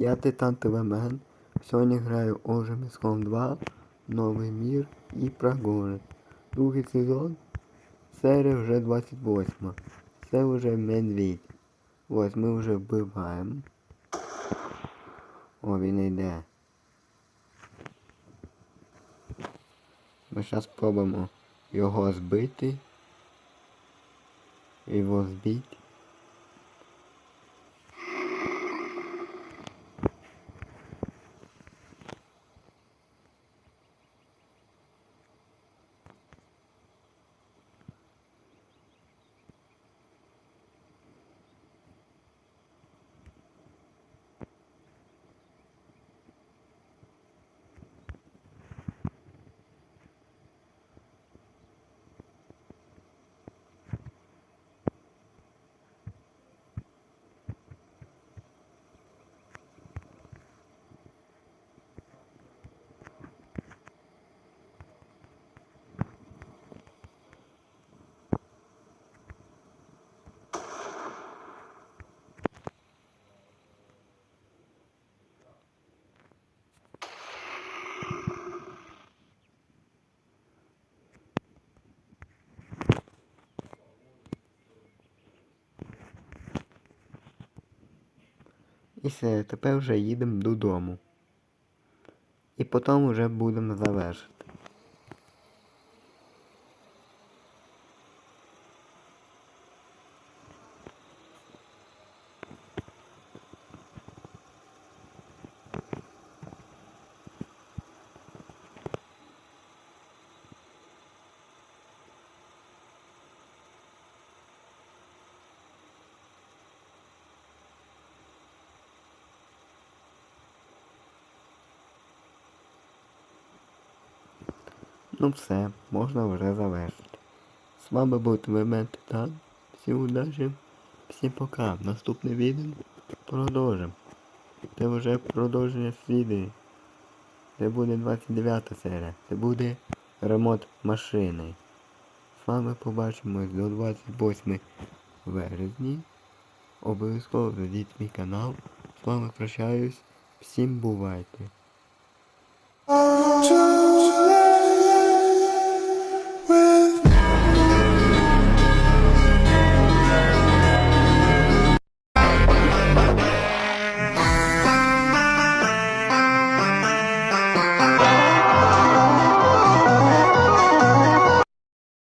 Я Титан ТВ-мен. Сьогодні граю Оже Міском 2, Новий Мір і Прогони. Другий сезон. Серія вже 28. Це вже медвідь. Ось ми вже вбиваємо. О, він йде. Ми зараз спробуємо його збити. Його збити. І все, тепер вже їдемо додому. І потім вже будемо завершити. Ну все, можна вже завершити. З вами був ТВМ Титан. Всім удачі, всім пока. Наступне відео продовжимо. Це вже продовження серії. Це буде 29 серія. Це буде ремонт машини. З вами побачимось до 28 березні. Обов'язково зайдіть мій канал. З вами прощаюсь. Всім бувайте.